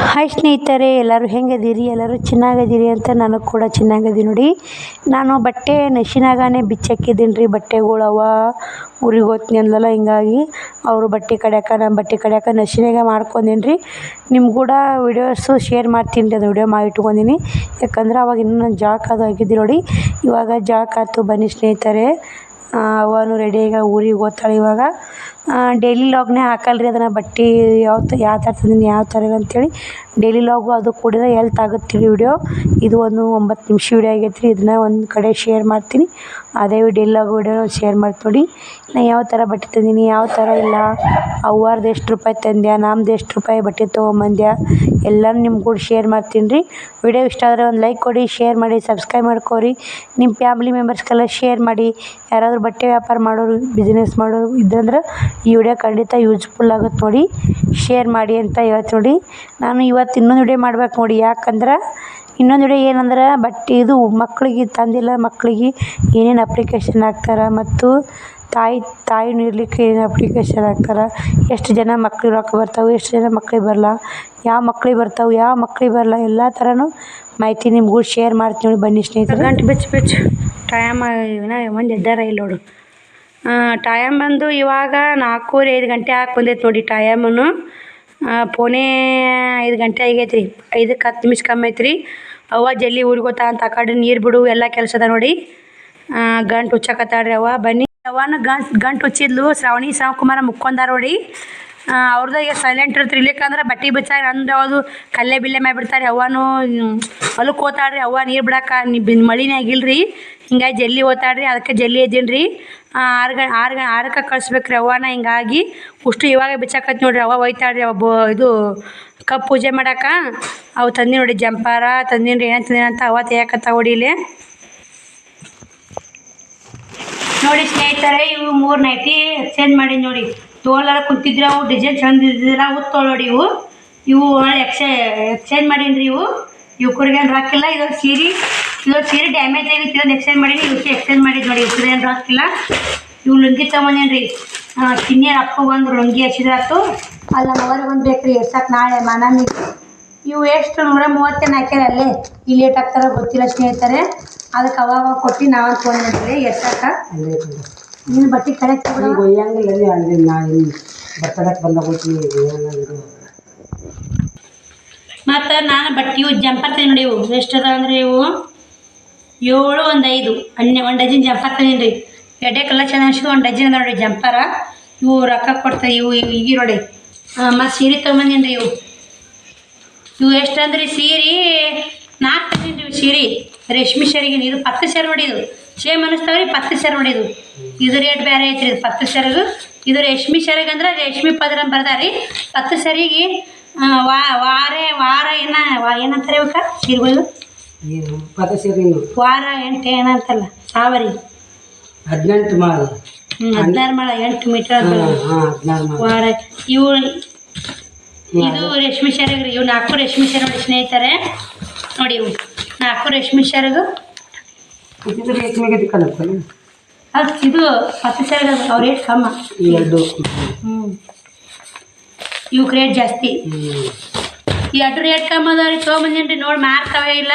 Hi ಸ್ನೇಹಿತರೆ, ಎಲ್ಲರೂ ಹೆಂಗದೀರಿ? ಎಲ್ಲರೂ ಚೆನ್ನಾಗದೀರಿ ಅಂತ ನಾನು ಕೂಡ ಚೆನ್ನಾಗಿದೀನಿ ನೋಡಿ. ನಾನು ಬಟ್ಟೆ ನಶಿನಾಗಾನೆ ಬಿಚ್ಚಾಕಿದ್ದೀನಿ ರೀ ಬಟ್ಟೆಗಳವ ಊರಿಗೆ ಹೋಗ್ತೀನಿ ಅಂದಲ್ಲ ಹಿಂಗಾಗಿ. ಅವರು ಬಟ್ಟೆ ಕಡ್ಯಾಕ, ನಾನು ಬಟ್ಟೆ ಕಡ್ಯಾಕ ನಶಿನಾಗ ಮಾಡ್ಕೊಂಡೀನಿ ರೀ ನಿಮ್ಗೆ ಕೂಡ ವಿಡಿಯೋಸು ಶೇರ್ ಮಾಡ್ತೀನಿ ರೀ ಅದು ವಿಡಿಯೋ ಮಾಡಿ ಇಟ್ಕೊಂಡೀನಿ. ಯಾಕಂದ್ರೆ ಅವಾಗ ಇನ್ನೂ ನಾನು ಅದು ಆಗಿದ್ದಿಲ್ಲ ನೋಡಿ. ಇವಾಗ ಜಳಕ ಆಯ್ತು ಬನ್ನಿ ಸ್ನೇಹಿತರೆ. ಅವನು ರೆಡಿಯಾಗಿ ಊರಿಗೆ ಹೋಗ್ತಾಳೆ ಇವಾಗ. ಡೈಲಿ ಲಾಗ್ನೇ ಹಾಕಲ್ಲ ರೀ ಅದನ್ನು ಬಟ್ಟೆ ಯಾವ ತ, ಯಾವ ಥರ ತಂದೀನಿ, ಯಾವ ಥರ ಇಲ್ಲ ಅಂಥೇಳಿ ಡೈಲಿ ಲಾಗು ಅದು ಕೂಡ ಎಲ್ತ್ ಆಗುತ್ತೆ ರೀ ವಿಡಿಯೋ ಇದು ಒಂದು ಒಂಬತ್ತು ನಿಮಿಷ ವಿಡಿಯೋ ಆಗೈತೆ ರೀ ಇದನ್ನ ಒಂದು ಕಡೆ ಶೇರ್ ಮಾಡ್ತೀನಿ. ಅದೇ ಡೈಲಿ ಲಾಗ್ ವಿಡಿಯೋ ಶೇರ್ ಮಾಡ್ತೀನಿ ನೋಡಿ. ನಾ ಯಾವ ಥರ ಬಟ್ಟೆ ತಂದೀನಿ, ಯಾವ ಥರ ಇಲ್ಲ, ಅವ್ವಾರ್ದು ಎಷ್ಟು ರೂಪಾಯಿ ತಂದ್ಯಾ, ನಮ್ದು ಎಷ್ಟು ರೂಪಾಯಿ ಬಟ್ಟೆ ತೊಗೊಂಬಂದೆ ಎಲ್ಲನೂ ನಿಮ್ಮ ಕೂಡ ಶೇರ್ ಮಾಡ್ತೀನಿ ರೀ. ವಿಡಿಯೋ ಇಷ್ಟ ಆದರೆ ಒಂದು ಲೈಕ್ ಕೊಡಿ ಶೇರ್ ಮಾಡಿ ಸಬ್ಸ್ಕ್ರೈಬ್ ಮಾಡ್ಕೊರಿ. ನಿಮ್ಮ ಫ್ಯಾಮ್ಲಿ ಮೆಂಬರ್ಸ್ಗೆಲ್ಲ ಶೇರ್ ಮಾಡಿ. ಯಾರಾದರೂ ಬಟ್ಟೆ ವ್ಯಾಪಾರ ಮಾಡೋರು ಬಿಸ್ನೆಸ್ ಮಾಡೋರು ಇದ್ರಂದ್ರೆ ಈ ವಿಡಿಯೋ ಖಂಡಿತ ಯೂಸ್ಫುಲ್ ಆಗುತ್ತೆ ನೋಡಿ. ಶೇರ್ ಮಾಡಿ ಅಂತ ಹೇಳ್ತೀನಿ ನೋಡಿ. ನಾನು ಇವತ್ತು ಇನ್ನೊಂದು ವಿಡಿಯೋ ಮಾಡ್ಬೇಕು ನೋಡಿ. ಯಾಕಂದ್ರೆ ಇನ್ನೊಂದು ವಿಡಿಯೋ ಏನಂದ್ರೆ ಬಟ್ಟೆ ಇದು ಮಕ್ಕಳಿಗೆ ತಂದಿಲ್ಲ. ಮಕ್ಕಳಿಗೆ ಏನೇನು ಅಪ್ಲಿಕೇಶನ್ ಹಾಕ್ತಾರೆ ಮತ್ತು ತಾಯಿ ತಾಯಿ ನೀಡಲಿಕ್ಕೆ ಏನೇನು ಅಪ್ಲಿಕೇಶನ್ ಹಾಕ್ತಾರೆ. ಎಷ್ಟು ಜನ ಮಕ್ಳಿಗೆ ರೊಕ್ಕ ಬರ್ತಾವೆ, ಎಷ್ಟು ಜನ ಮಕ್ಳಿಗೆ ಬರಲ್ಲ ಯಾವ ಮಕ್ಳಿಗೆ ಬರ್ತಾವೆ, ಯಾವ ಮಕ್ಳಿಗೆ ಬರಲ್ಲ ಎಲ್ಲ ಥರನೂ ಮಾಹಿತಿ ನಿಮಗೂ ಶೇರ್ ಮಾಡ್ತೀನಿ ನೋಡಿ ಬನ್ನಿ ಸ್ನೇಹಿತರೆ. ಗಂಟೆ ಬಿಚ್ಚು ಬಿಚ್ಚು. ಟೈಮ್ ಮಂದಿ ಎದ್ದಾರ ಇಲ್ಲ ನೋಡು. ಟೈಮ್ ಬಂದು ಇವಾಗ ನಾಲ್ಕೂವರೆ ಐದು ಗಂಟೆ ಆಗಿ ಬಂದೈತೆ ನೋಡಿ ಟೈಮನು ಪೋಣೆ ಐದು ಗಂಟೆ ಆಗೈತೆ ರೀ ಐದಕ್ಕೆ ಹತ್ತು ನಿಮಿಷ ಕಮ್ಮಿ ಐತೆ ರೀ ಅವ್ವ ಜಲ್ದಿ ಊರಿಗೆ ಅಂತ ಆ ಕಡೆ ನೀರು ಬಿಡು, ಎಲ್ಲ ಕೆಲಸ ಅದ ನೋಡಿ. ಗಂಟು ಹುಚ್ಚಕತ್ತಾಡ್ರಿ ಅವ್ವ. ಬನ್ನಿ ಅವ್ವನ ಗಂಟು ಗಂಟು ಹುಚ್ಚಿದ್ಲು ಶ್ರಾವಣಿ ಶಾಮಕುಮಾರ ಮುಕ್ಕೊಂದಾರ ನೋಡಿ. ಅವ್ರದ್ದು ಈಗ ಸೈಲೆಂಟ್ ಇರ್ತಾರೆ. ಇಲ್ಲಿಕಂದ್ರೆ ಬಟ್ಟೆ ಬಿಚ್ಚಾಗ ಅಂದ್ರೆ ಅದು ಕಲ್ಲೆ ಬಿಲ್ಲೆ ಮಾಡಿಬಿಡ್ತಾರೆ. ಅವ್ವನು ಹೊಲಕ್ಕೆ ಕೋತಾಡ್ರಿ ಅವ್ವ ನೀರು ಬಿಡಕ್ಕೆ ಮಳಿನೇ ಆಗಿಲ್ರಿ. ಹಿಂಗಾಗಿ ಜಲ್ಲಿ ಓತಾಡ್ರಿ ಅದಕ್ಕೆ ಜಲ್ಲಿ ಎದ್ದೀನಿ ರೀ ಆರು ಗ ಆರು ಗ ಆರಕ್ಕೆ ಕಳಿಸ್ಬೇಕು ರೀ ಅವ್ವನ. ಹಿಂಗಾಗಿ ಉಷ್ಟು ಇವಾಗ ಬಿಚ್ಚಾಕತ್ ನೋಡ್ರಿ. ಅವ್ವ ಒಯ್ತಾಳ್ರಿ ಅವ ಬೋ ಇದು ಕಪ್ ಪೂಜೆ ಮಾಡಕ್ಕೆ ಅವು ತಂದಿ ನೋಡಿ ಜಂಪಾರ. ತಂದೀನಿ ರೀ ಏನೇನು ತಂದೀನಿ ಅಂತ ಅವ್ವ ತೆಗಿಯಕತ್ತ ಹೊಡಿಲಿ ನೋಡಿ ಸ್ನೇಹಿತರೆ, ಇವು ಮೂರು ಎಕ್ಸ್ಚೇಂಜ್ ಮಾಡಿ ನೋಡಿ. ತೋಲಾರ ಕುಂತಿದ್ರೆ ಅವು ಡಿಸೈನ್ ಚಂದ ಇದ್ದಿದ್ದಿಲ್ಲ ಅವು ನೋಡಿ ಇವು. ಇವು ಎಕ್ಸ್ಚೇ ಎಕ್ಸ್ಚೇಂಜ್ ಮಾಡೀನಿ ಇವು. ಇವ್ರಿಗೆ ರಾಕಿಲ್ಲ ಇದೊಂದು ಸೀರೆ ಇದೊಂದು ಸೀರೆ ಡ್ಯಾಮೇಜ್ ಆಗಿತ್ತು ಇದೊಂದು ಎಕ್ಸ್ಚೇಂಜ್ ಮಾಡೀನಿ ಇವಕ್ಕೆ ಎಕ್ಸ್ಚೇಂಜ್ ಮಾಡಿದ್ ನೋಡಿ ಇವ್ರಿಗೆ ಏನು ರೊಕ್ಕಿಲ್ಲ ಇವು ಲುಂಗಿ ತಗೊಂಡೇನು ರೀ ಚಿನ್ನಿಯರ ಅಪ್ಪ ಒಂದು ಲುಂಗಿ ಹಚ್ಚಿದ್ರಾತು ಅಲ್ಲ ಅವರಿಗೆ ಒಂದು ಬೇಕ್ರಿ ರೀ ಎರ್ಸಕ್ಕೆ ನಾಳೆ ಮನಾಮಿ ಇವು ಎಷ್ಟು ನೂರ ಮೂವತ್ತೇನು ಹಾಕ್ಯಾರ ಅಲ್ಲೇ. ಇಲ್ಲಿ ಲೇಟ್ ಆಗ್ತಾರೋ ಗೊತ್ತಿಲ್ಲ ಸ್ನೇಹಿತರೆ. ಅದಕ್ಕೆ ಅವಾಗ ಕೊಟ್ಟು ನಾವು ಫೋನ್ ಎರ್ಸಕ್ಕೆ ಅಲ್ಲೇ ನೀನು ಬಟ್ಟೆ ಕಡೆಕ್ ಒಯ್ಯಂಗಿಲ್ಲ ರೀ ಅಲ್ಲಿ ನಾ ಇಲ್ಲಿ ಬರ್ತಡಕ್ಕೆ ಬಂದಾಗ ಹೋಗ್ತೀನಿ ಒಯ್ಯಂಗಿಲ್ಲ. ಮತ್ತು ನಾನು ಬಟ್ಟೆ ಇವು ಜಂಪರ್ ನೋಡಿ ಇವು. ಎಷ್ಟು ಅದ ಅಂದ್ರೆ ಇವು? ಏಳು ಒಂದು ಐದು. ಹನ್ನೆ ಒಂದು ಡಜನ್ ಜಂಪರ್ ತಂದೀನಿ ರೀ ಎಡೆ ಕಲೆಕ್ಷನ್ ಅನ್ಸಿದ್ದು ಒಂದು ಡಜನ್ ಅದ ನೋಡಿ ಜಂಪರ. ಇವು ರೊಕ್ಕ ಕೊಡ್ತಾರೆ ಇವು ಇವು ಈಗ ನೋಡಿ ಮತ್ತು ಸೀರೆ ತೊಗೊಂಬಂದಿನಿ ರೀ ಇವು. ಇವು ಎಷ್ಟು ಅಂದ್ರೆ ಸೀರೆ? ನಾಲ್ಕು ತಂದಿನಿ ರೀ ಸೀರೆ. ರೇಷ್ಮೆ ಸೀರೆಗೆ ಇದು ಪತ್ತು ಸೇರಿ ನೋಡಿ ಇದು ಸೇಮ್ ಅನಿಸ್ತಾವ ರೀ ಪತ್ತು ಸೆರೆ ನೋಡಿ ಇದು ರೇಟ್ ಬೇರೆ ಐತ್ರಿ ಇದು ಪತ್ತು ಸೆರೆಗು ಇದು ರೇಷ್ಮೆ ಸೆರೆಗೆ ಅಂದ್ರೆ ರೇಷ್ಮೆ ಪದರ ಅಂತ ಬರ್ದಾರ ಪತ್ತು ಸರಿಗೆ ವಾ ವಾರೆ ವಾರ ಏನ ಏನಂತಾರೆ ಇವಕ್ಕ? ಸೀರೆಗಳು ಏನು ಪದ ಸೇರಿ ವಾರ ಎಂಟು ಏನಂತಲ್ಲ ಸಾವರಿ. ಹದಿನೆಂಟು ಮಾಳ. ಹದಿನಾರು ಮಾಳ ಎಂಟು ಮೀಟರ್ ವಾರ ಇವು ಇದು ರೇಷ್ಮೆ ಸೆರಗ್ರಿ. ಇವು ನಾಲ್ಕು ರೇಷ್ಮೆ ಸೆರೆ ಸ್ನೇಹಿತರೆ. ನೋಡಿ ಇವು. ನಾಲ್ಕು ರೇಷ್ಮೆ ಸೆರೆಗು ಇದು ರೇಷ್ಮೆಗೆ ಕಲಕ್ಕೆ ಅದು ಇದು ಹತ್ತು ಸಾವಿರ ಅವ್ರ ರೇಟ್ ಕಮ್ಮ ಎರಡು ಹ್ಞೂ ಇವಕ್ಕೆ ರೇಟ್ ಜಾಸ್ತಿ. ಈ ಅಡ್ಡು ರೇಟ್ ಕಮ್ಮಿ ಅದಾವ ರೀ? ತೊಗೊಂಬಂದೀನಿ ರೀ ನೋಡಿ ಮಾರ್ತಾವೆ ಇಲ್ಲ.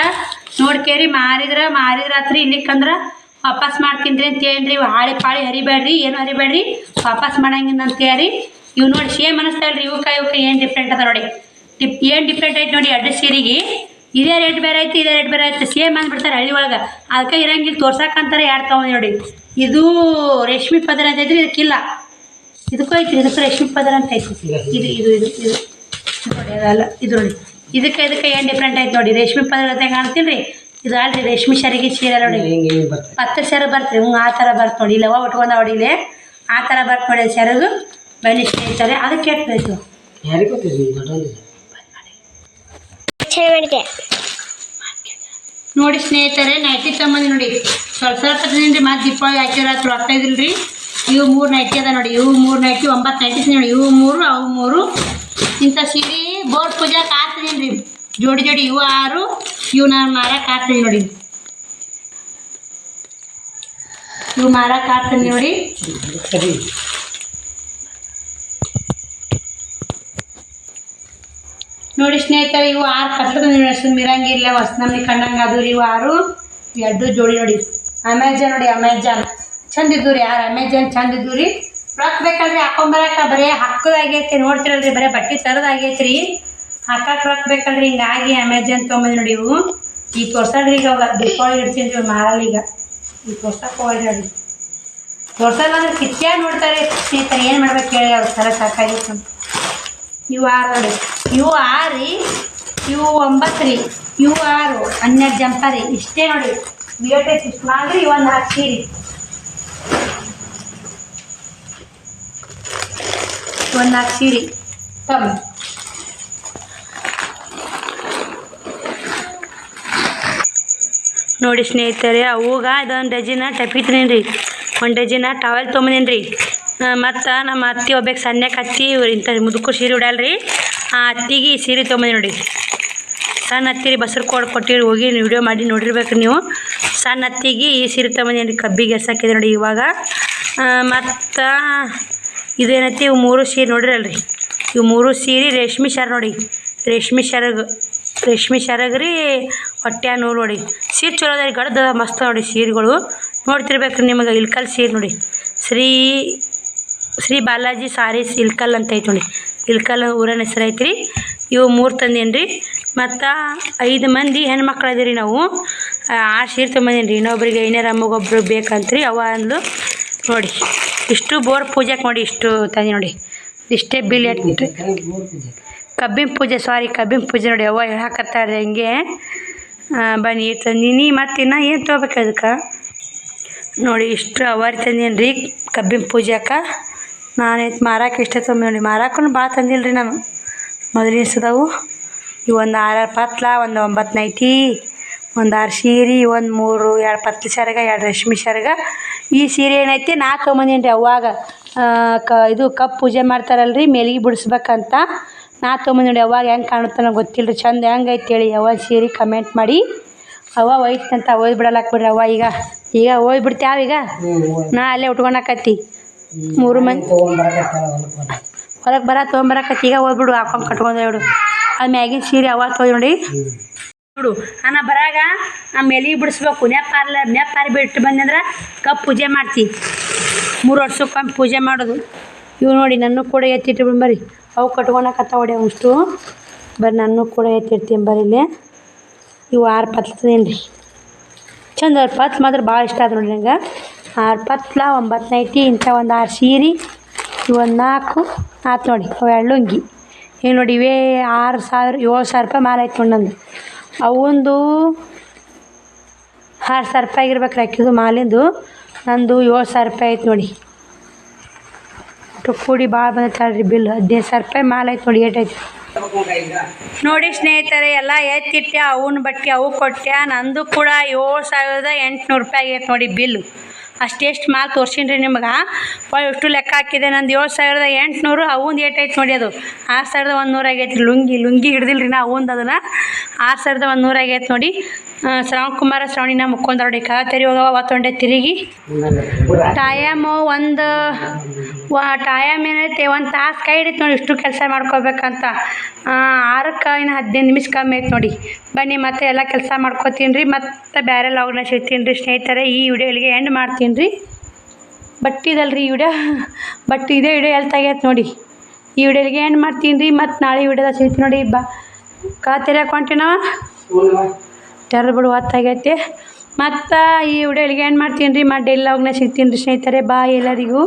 ನೋಡ್ಕೇರಿ ಮಾರಿದ್ರೆ ಮಾರಿದ್ರಾತ್ರಿ ಇಲ್ಲಿಕ್ಕಂದ್ರೆ ವಾಪಸ್ ಮಾಡ್ತೀನಿ ಅಂತ ಹೇಳಿ ಹಾಳಿ ಹಾಳೆ ಪಾಳಿ ಹರಿಬೇಡ್ರಿ ಏನು ಹರಿಬೇಡ್ರಿ ವಾಪಸ್ ಮಾಡಂಗಿಂದ ಅಂತ ಹೇಳಿ ಇವು ನೋಡಿ ಸೇಮ್ ಅನಿಸ್ತಾ ಇಲ್ರಿ ಇವಕ್ಕ ಇವಕ್ಕ ಏನು ಡಿಫ್ರೆಂಟ್ ಅದ ನೋಡಿ. ಡಿಪ್ ಏನು ಡಿಫ್ರೆಂಟ್ ಐತೆ ನೋಡಿ ಅಡ್ಡ ಸೀರೆಗೆ. ಇದೇ ರೇಟ್ ಬೇರೆ ಐತಿ ಇದೇ ರೇಟ್ ಬೇರೆ ಐತಿ ಸೇಮ್ ಅಂದ್ಬಿಡ್ತಾರೆ ಹಳ್ಳಿ ಒಳಗೆ. ಅದಕ್ಕೆ ಇರಂಗಿಲ್ಲ ತೋರ್ಸಕ್ಕಂತಾರೆ ಯಾರು ತಗೊಂಡು ನೋಡಿ. ಇದು ರೇಷ್ಮೆ ಪದರ ಅಂತ ಐತ್ರಿ ಇದಕ್ಕಿಲ್ಲ. ಇದಕ್ಕೂ ಐತ್ರಿ ಇದಕ್ಕೆ ರೇಷ್ಮೆ ಪದರ ಅಂತ ಐತಿ ಇದು ಇದು ಇದು ಇದು. ನೋಡಿ ಅದಲ್ಲ ಇದು ನೋಡಿ. ಇದಕ್ಕೆ ಇದಕ್ಕೆ ಏನು ಡಿಫ್ರೆಂಟ್ ಐತೆ ನೋಡಿ. ರೇಷ್ಮೆ ಪದರ ಅಂತ ಕಾಣ್ತೀನಿ ರೀ. ಇದು ಅಲ್ರಿ ರೇಷ್ಮೆ ಸರಿಗೆ ಸೀರೆ ನೋಡಿ. ಹತ್ತು ಸೆರ ಬರ್ತೀರಿ ಹ್ಞೂ ಆ ಥರ ಬರ್ತ ನೋಡಿ. ಇಲ್ಲವ ಉಟ್ಕೊಂಡ ಹೊಡಿಲೆ ಆ ಥರ ಬರ್ತು ನೋಡಿ ಸೆರಗು ಬನ್ನಿ ಸ್ನೇಹಿತರೆ ಅದಕ್ಕೆ ಎಷ್ಟು ಬೇಕು? ಗೊತ್ತಿದೆ ನೋಡಿ ಸ್ನೇಹಿತರೆ ನೈಟಿ ತಮ್ಮಂದಿ ನೋಡಿ. ಸ್ವಲ್ಪ ಸ್ವಲ್ಪ ತಿಂದ್ರಿ ಮತ್ತೆ ದೀಪಾವಳಿ ಹಾಕಿದ್ರೆ ಅಥವಾ ಇದಿಲ್ರಿ ಇವು ಮೂರು ನೈಟಿ ಅದ ನೋಡಿ. ಇವು ಮೂರು ನೈಟಿ ಒಂಬತ್ತು ನೈಟಿ ನೋಡಿ. ಇವು ಮೂರು, ಅವು ಮೂರು. ಇಂಥ ಸೀರೆ ಬೋರ್ ಪೂಜಾ ಕಾಸ್ತೀನಿ ಜೋಡಿ ಜೋಡಿ ಇವು ಆರು, ಇವು ನಾನು ಮಾರಕ್ಕೆ ಹಾಕ್ತೀನಿ ನೋಡಿ. ಇವು ಮಾರಕ್ಕೆ ಹಾಕ್ತೀನಿ ನೋಡಿ. ನೋಡಿ ಸ್ನೇಹಿತರೆ, ಇವು ಆರು ಕತ್ಲದ ಸುಮ್ಮ ಇರಂಗಿಲ್ಲ ಹೊಸ ನಮಗೆ ಕಂಡಂಗೆ ಅದು ರೀ ಇವು ಆರು ಎರಡು ಜೋಡಿ ನೋಡಿ. ಅಮೆಜಾನ್ ನೋಡಿ, ಅಮೆಜಾನ್. ಚಂದ ಇದ್ದು ರೀ ಯಾರು? ಅಮೆಜಾನ್ ಚಂದ ಇದ್ದು ರೀ ರೊಕ್ಕ ಬೇಕಾದ್ರೆ ಹಾಕೊಂಬರಕ ಬರೀ ಹಾಕೋದಾಗೈತಿ ನೋಡ್ತಿರಲ್ರಿ, ಬರೀ ಬಟ್ಟೆ ತರೋದಾಗೈತಿ ರೀ ಹಾಕಕ್ಕೆ ರೊಕ್ಕ ಬೇಕಲ್ರಿ. ಹಿಂಗಾಗಿ ಅಮೆಜಾನ್ ತೊಗೊಂಬಂದು ನೋಡಿ ಇವು. ಈಗ ತೋರ್ಸಲ್ರಿ ಈಗ ಅವಾಗ. ದೀಪಾವಳಿ ಇಡ್ತೀನಿ ರೀ ಮಾರಲ್ಲ ಈಗ. ಈಗ ತೋರ್ಸಕ್ಕೆ ಹೋಗಿ ನೋಡಿ ತೋರ್ಸಲ್ಲ ಅಂದ್ರೆ ಕಿತ್ಯಾಗ ನೋಡ್ತಾರೆ ಸ್ನೇಹಿತರೆ. ಏನು ಮಾಡ್ಬೇಕು ಹೇಳಿ ಅವ್ರ. ತರ ಸಾಕಾಗಿತ್ತು. ನೀವು ಆರು ನೋಡಿ. ಇವು ಆರು ರೀ ಇವು ಒಂಬತ್ತು ರೀ ಇವು ಆರು ಹನ್ನೆರಡು ಜಂಪ ರೀ ಇಷ್ಟೇ ನೋಡಿ. ಬಿಯೋಟೆಕ್ ಇಷ್ಟು ಮಾಡ್ರಿ ಒಂದು ಸೀರೆ ಒಂದು ಹಾಕ್ತೀರಿ ತಮ್ಮ ನೋಡಿ ಸ್ನೇಹಿತರೆ ಅವಾಗ ಇದೊಂದು ಡಜಿನ ಟಪಿತ್ರಿ ರೀ ಒಂದು ಡಜಿನ ಟವೆಲ್ ತೊಗೊಂಬಂದೇನಿ ರೀ ಮತ್ತು ನಮ್ಮ ಅತ್ತಿ ಒಬ್ಬಕ್ಕೆ ಸಣ್ಣಕ್ಕೆ ಹತ್ತಿ ಇವ್ರು ಇಂಥ ಮುದುಕು ಸೀರೆ ಉಡಲ್ರಿ. ಆ ಅತ್ತಿಗೆ ಈ ಸೀರೆ ತೊಗೊಂಬಂದಿ ನೋಡಿ. ಸಣ್ಣ ಹತ್ತಿರಿ ಬಸರು ಕೊಡ್ ಕೊಟ್ಟಿರಿ, ಹೋಗಿ ವಿಡಿಯೋ ಮಾಡಿ ನೋಡಿರ್ಬೇಕು ನೀವು. ಸಣ್ಣ ಹತ್ತಿಗೆ ಈ ಸೀರೆ ತೊಗೊಂಬಂದು ಕಬ್ಬಿಗೆ ಎರ್ಸಾಕಿದೆ ನೋಡಿ ಇವಾಗ. ಮತ್ತು ಇದೇನೈತಿ ಇವು ಮೂರು ಸೀರೆ ನೋಡಿರಲ್ರಿ. ಇವು ಮೂರು ಸೀರೆ ರೇಷ್ಮೆ ಶಾರ ನೋಡಿ. ರೇಷ್ಮೆ ಶಾರಗ, ರೇಷ್ಮೆ ಶಾರಗ್ರಿ ಹೊಟ್ಟೆ ನೂಲು ನೋಡಿ. ಸೀರೆ ಚಲೋ ಅದ ರೀ ಗಡ್ದ ಮಸ್ತ್ ನೋಡಿ ಸೀರೆಗಳು. ನೋಡ್ತಿರ್ಬೇಕು ನಿಮಗೆ ಇಲ್ಕಲ್ ಸೀರೆ ನೋಡಿ. ಶ್ರೀ ಶ್ರೀ ಬಾಲಾಜಿ ಸಾರೀಸ್ ಇಲ್ಕಲ್ ಅಂತ ಐತೆ ನೋಡಿ. ಇಲ್ಕಲ್ ಊರನ ಹೆಸರು ಐತ್ರಿ. ಇವು ಮೂರು ತಂದೇನು ರೀ ಮತ್ತು ಐದು ಮಂದಿ ಹೆಣ್ಮಕ್ಳು ಅದೀರಿ ನಾವು. ಆರು ಸೀರೆ ತೊಗೊಂಬಂದೇನು ರೀ ಇನ್ನೊಬ್ರಿಗೆ ಐನೇರ ಅಮ್ಮಗೊಬ್ರು ಬೇಕಂತ್ರಿ ಅವ ಅಂದ್ಲು. ನೋಡಿ, ಇಷ್ಟು ಬೋರ್ ಪೂಜೆಗೆ ನೋಡಿ, ಇಷ್ಟು ತಂದೆ ನೋಡಿ. ಇಷ್ಟೇ ಬಿಲ್ ಎಟ್ಟು ಕಬ್ಬಿನ ಪೂಜೆ ಸಾರಿ ಕಬ್ಬಿನ ಪೂಜೆ ನೋಡಿ. ಅವ್ವ ಹೇಳಕತ್ತಾರೆ ಹಂಗೆ. ಬನ್ನಿ ತಂದೀನಿ ಮತ್ತು ಇನ್ನೂ ಏನು ತೊಗೋಬೇಕು ಅದಕ್ಕೆ? ನೋಡಿ, ಇಷ್ಟು ಅವರಿ ತಂದೇನು ರೀ ಕಬ್ಬಿನ ಪೂಜೆಗೆ ನಾನು ಇದು ಮಾರಕ್ಕೆ ಇಷ್ಟ ತೊಗೊಂಡು ನೋಡಿ ಮಾರಕ್ಕೂ ಭಾಳ ತಂದಿಲ್ಲ ರೀ ನಾನು. ಮೊದಲಿನ ಸದವು ಇವು ಒಂದು ಆರಾರು ಪತ್ಲ, ಒಂದು ಒಂಬತ್ತು ನೈಟಿ, ಒಂದು ಆರು ಸೀರೆ, ಒಂದು ಮೂರು, ಎರಡು ಪತ್ಲ ಸೆರಗ ಎರಡು ರಶ್ಮಿ ಸೆರಗ ಈ ಸೀರೆ ಏನೈತಿ ನಾ ತೊಗೊಂಬಂದೀನಿ ರೀ ಅವಾಗ ಕ, ಇದು ಕಪ್ ಪೂಜೆ ಮಾಡ್ತಾರಲ್ರಿ, ಮೇಲಿಗೆ ಬಿಡಿಸ್ಬೇಕಂತ. ನಾ ತೊಗೊಂಬಂದಿ ನೋಡಿ ಅವಾಗ ಹೆಂಗೆ ಕಾಣುತ್ತೆ ನಂಗೆ ಗೊತ್ತಿಲ್ಲ ರೀ ಚಂದ ಹೆಂಗೆ ಐತೆ ಹೇಳಿ ಯಾವ ಸೀರೆ ಕಮೆಂಟ್ ಮಾಡಿ. ಅವ ಒಯ್ತಂತ ಒಯ್ದು ಬಿಡಲಾಕ್ ಬಿಡ್ರಿ ಅವ್ವ ಈಗ. ಈಗ ಒಯ್ದು ಬಿಡ್ತ್ಯಾವ ಈಗ? ನಾ ಅಲ್ಲೇ ಉಟ್ಕೊಳಕತ್ತಿ ಮೂರು ಮಂದಿ. ಹೊರಗೆ ಬರ, ತೊಗೊಂಬರಕತ್ತಿ. ಈಗ ಹೋಗ್ಬಿಡು, ಹಾಕೊಂಡು ಕಟ್ಕೊಂಡು ಹೇಳು ಅದು ಮ್ಯಾಗಿನ ಸೀರೆ ಅವಾಗ ತೊಗೊಂಡು ನೋಡಿ. ನೋಡು ಅನ್ನ ಬರಾಗ ಆ ಮೆಲಿ ಬಿಡಿಸ್ಬೇಕು. ನೆಪ್ಪಾರ್ಲ ನೆಪ್ಪಾರಿ ಬಿಟ್ಟು ಬಂದಂದ್ರೆ ಕಪ್ ಪೂಜೆ ಮಾಡ್ತಿ. ಮೂರು ವರ್ಷಕ್ಕೊಮ್ಮೆ ಪೂಜೆ ಮಾಡೋದು. ಇವು ನೋಡಿ, ನನ್ನ ಕೂಡ ಎತ್ತಿಟ್ಟು ಬರ್ರಿ ಅವು ಕಟ್ಕೊಳಕತ್ತ ಹೊಡೆ ಅಷ್ಟು. ಬರ್ರಿ ನನ್ನ ಕೂಡ ಎತ್ತಿಡ್ತೀನಿ ಬರ್ರಿ ಇಲ್ಲಿ. ಇವು ಆರು ಪತ್ಲದೇನು ರೀ ಪತ್ ಮಾತ್ರ ಭಾಳ ಇಷ್ಟ ಆಯ್ತು ನೋಡಿ ನಂಗೆ. ಆರು ಪತ್ಲ, ಒಂಬತ್ತು ನೈಟಿ, ಇಂಥ ಒಂದು ಆರು ಸೀರೆ ಇವೊಂದು ನಾಲ್ಕು. ಆತು ನೋಡಿ, ಅವು ಎರಡು ಲುಂಗಿ. ಈಗ ನೋಡಿ, ಇವೇ ಆರು ಸಾವಿರ, ಏಳು ಸಾವಿರ ರೂಪಾಯಿ ಮಾಲ ಆಯ್ತು ನಂದು. ಅವೊಂದು ಆರು ಸಾವಿರ ರೂಪಾಯಿ ಆಗಿರ್ಬೇಕು ಅಕ್ಕಿದು ಮಾಲಿಂದು. ನಂದು ಏಳು ಸಾವಿರ ರೂಪಾಯಿ ಆಯ್ತು ನೋಡಿ. ಕೂಡಿ ಭಾಳ ಬಂದೈತೆ ಬಿಲ್. ಹದಿನೈದು ಸಾವಿರ ರೂಪಾಯಿ ಮಾಲೆ ಆಯ್ತು ನೋಡಿ ಏಟೈತೆ ನೋಡಿ ಸ್ನೇಹಿತರೆ, ಎಲ್ಲ ಎತ್ತಿಟ್ಟೆ ಅವನ ಬಟ್ಟೆ ಅವು ಕೊಟ್ಟೆ ನಂದು ಕೂಡ ಏಳು ಸಾವಿರದ ಎಂಟುನೂರು ರೂಪಾಯಿ ಆಗೈತೆ ನೋಡಿ ಬಿಲ್ಲು ಅಷ್ಟೆಷ್ಟು ಮಾಲ್ ತೋರ್ಸೀನಿ ರೀ ನಿಮಗೆ ಎಷ್ಟು ಲೆಕ್ಕ ಹಾಕಿದೆ. ನಂದು ಏಳು ಸಾವಿರದ ಎಂಟುನೂರು ಏಟ್ ಐತೆ ನೋಡಿ ಅದು. ಆರು ಸಾವಿರದ ಒಂದು ನೂರು ಆಗೈತೆ ಲುಂಗಿ ಲುಂಗಿ ಹಿಡ್ದಿಲ್ಲ ರೀ ನಾ ಅವೊಂದು ಅದನ್ನು. ಆರು ಸಾವಿರದ ಒಂದು ನೂರು ಆಗೈತೆ ನೋಡಿ. ಶ್ರವಣ್ ಕುಮಾರ ಶ್ರವಣಿನ ಮುಕ್ಕೊಂಡ್ರ ನೋಡಿ. ಕಾ ತೆರಿ ಹೋಗವ ತಿರುಗಿ. ಟೈಮು ಒಂದು ಟೈಮ್ ಏನೈತೆ? ಒಂದು ತಾಸು ಕೈ ಹಿಡಿತು ನೋಡಿ. ಇಷ್ಟು ಕೆಲಸ ಮಾಡ್ಕೋಬೇಕಂತ. ಆರಕ್ಕೆ ಇನ್ನು ಹದಿನೈದು ನಿಮಿಷ ಕಮ್ಮಿ ಐತೆ ನೋಡಿ. ಬನ್ನಿ, ಮತ್ತೆ ಎಲ್ಲ ಕೆಲಸ ಮಾಡ್ಕೋತೀನಿ ರೀ ಮತ್ತೆ ಬೇರೆ ಲಾಗ್ನ ಸಿಗ್ತೀನಿ ರೀ ಸ್ನೇಹಿತರೆ. ಈ ವಿಡಿಯೋಗಳಿಗೆ ಎಂಡ್ ಮಾಡ್ತೀನಿ. ಬಟ್ಟಿದಲ್ಲ ರೀ ಈ ವಿಡಿಯೋ. ಬಟ್ ಇದೇ ವಿಡಿಯೋ ಎಲ್ಲಿ ತೆಗಿಯತ್ತೆ ನೋಡಿ. ಈ ವಿಡಿಯೋಲಿಗೆ ಏನು ಮಾಡ್ತೀನಿ ರೀ ಮತ್ತು ನಾಳೆ ವಿಡಿಯೋದಾಗ ಸಿಗ್ತೀನಿ ನೋಡಿ. ಬಾ. ಕಾ ತೆರಿಯಕ್ಕೆ ಟರ್ ಬಿಡು ಹೊತ್ತಾಗೈತೆ ಮತ್ತು ಈ ವಿಡಿಯೋಲಿಗೆ ಏನು ಮಾಡ್ತೀನಿ ರೀ ಮಾಡಿ ಎಲ್ಲ ಹೋಗ್ನ ಸಿಗ್ತೀನಿ ರೀ ಸ್ನೇಹಿತರೆ. ಬಾ ಎಲ್ಲರಿಗೂ.